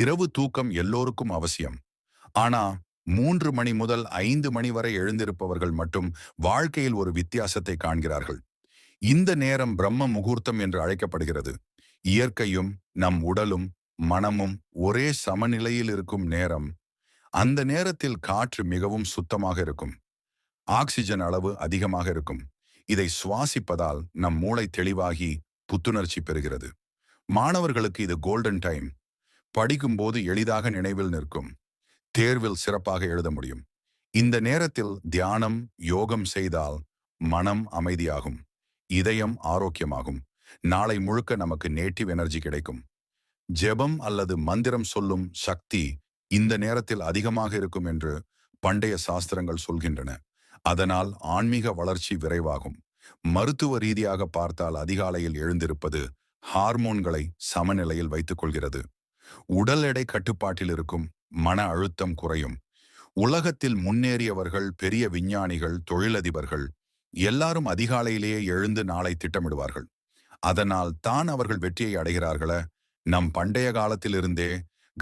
இரவு தூக்கம் எல்லோருக்கும் அவசியம். ஆனா மூன்று மணி முதல் ஐந்து மணி வரை எழுந்திருப்பவர்கள் மட்டும் வாழ்க்கையில் ஒரு வித்தியாசத்தை காண்கிறார்கள். இந்த நேரம் பிரம்ம முகூர்த்தம் என்று அழைக்கப்படுகிறது. இயற்கையும் நம் உடலும் மனமும் ஒரே சமநிலையில் இருக்கும் நேரம். அந்த நேரத்தில் காற்று மிகவும் சுத்தமாக இருக்கும். ஆக்சிஜன் அளவு அதிகமாக இருக்கும். இதை சுவாசிப்பதால் நம் மூளை தெளிவாகி புத்துணர்ச்சி பெறுகிறது. மாணவர்களுக்கு இது கோல்டன் டைம் படிக்கும்போது எளிதாக நினைவில் நிற்கும். தேர்வில் சிறப்பாக எழுத முடியும். இந்த நேரத்தில் தியானம் யோகம் செய்தால் மனம் அமைதியாகும். இதயம் ஆரோக்கியமாகும். நாளை முழுக்க நமக்கு நேட்டிவ் எனர்ஜி கிடைக்கும். ஜெபம் அல்லது மந்திரம் சொல்லும் சக்தி இந்த நேரத்தில் அதிகமாக இருக்கும் என்று பண்டைய சாஸ்திரங்கள் சொல்கின்றன. அதனால் ஆன்மீக வளர்ச்சி விரைவாகும். மருத்துவ ரீதியாக பார்த்தால் அதிகாலையில் எழுந்திருப்பது ஹார்மோன்களை சமநிலையில் வைத்துக் கொள்கிறது. உடல் எடை கட்டுப்பாட்டில் இருக்கும் மன அழுத்தம் குறையும். உலகத்தில் முன்னேறியவர்கள் பெரிய விஞ்ஞானிகள் தொழிலதிபர்கள் எல்லாரும் அதிகாலையிலேயே எழுந்து நாளை திட்டமிடுவார்கள். அதனால் தான் அவர்கள் வெற்றியை அடைகிறார்கள. நம் பண்டைய காலத்திலிருந்தே